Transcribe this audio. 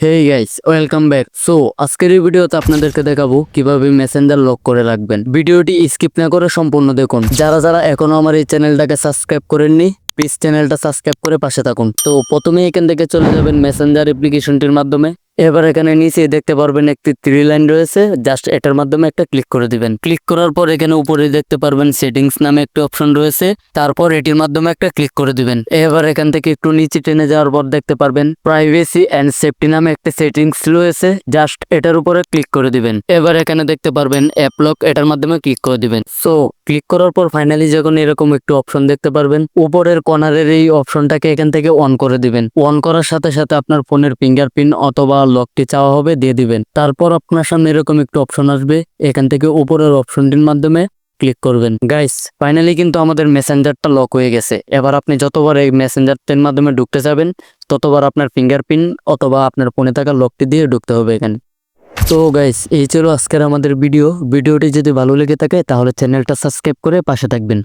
Hey guys welcome back so আজকের এই ভিডিওতে আপনাদেরকে দেখাবো কীভাবে মেসেঞ্জার লক করে রাখবেন। ভিডিওটি স্কিপ না করে সম্পূর্ণ দেখুন। যারা যারা এখনও আমার এই চ্যানেলটাকে সাবস্ক্রাইব করেননি প্লিজ চ্যানেলটা সাবস্ক্রাইব করে পাশে থাকুন। তো প্রথমে এখান থেকে চলে যাবেন মেসেঞ্জার অ্যাপ্লিকেশনটির মাধ্যমে। এবার এখানে নিচে দেখতে পারবেন একটি থ্রি লাইন রয়েছে। জাস্ট এটার মাধ্যমে একটা ক্লিক করে দিবেন। ক্লিক করার পর এখানে উপরে দেখতে পারবেন সেটিংস নামে একটি অপশন রয়েছে। তারপর এটির মাধ্যমে একটা ক্লিক করে দিবেন। এবার এখান থেকে একটু নিচে টেনে যাওয়ার পর দেখতে পারবেন প্রাইভেসি অ্যান্ড সেফটি নামে একটা সেটিংস রয়েছে। জাস্ট এটার উপরে ক্লিক করে দিবেন। এবার এখানে দেখতে পারবেন অ্যাপ লক এটার মাধ্যমে ক্লিক করে দিবেন। সো ক্লিক করার পর ফাইনালি যখন এরকম একটু অপশন দেখতে পারবেন, উপরের কর্নারের এই অপশনটাকে এখান থেকে অন করে দিবেন। অন করার সাথে সাথে আপনার ফোনের ফিঙ্গারপ্রিন্ট অথবা লকটি চাওয়া হবে, দিয়ে দিবেন। তারপর আপনার সামনে এরকম একটু অপশন আসবে। এখান থেকে উপরের অপশনটির মাধ্যমে ক্লিক করবেন। গাইস ফাইনালি কিন্তু আমাদের মেসেঞ্জারটা লক হয়ে গেছে। এবার আপনি যতবার এই মেসেঞ্জারটির মাধ্যমে ঢুকতে যাবেন, ততবার আপনার ফিঙ্গারপ্রিন্ট অথবা আপনার ফোনে থাকা লকটি দিয়ে ঢুকতে হবে এখানে। তো গাইস এই ছিল আজকের আমাদের ভিডিও ভিডিওটি যদি ভালো লেগে থাকে, তাহলে চ্যানেলটা সাবস্ক্রাইব করে পাশে থাকবেন।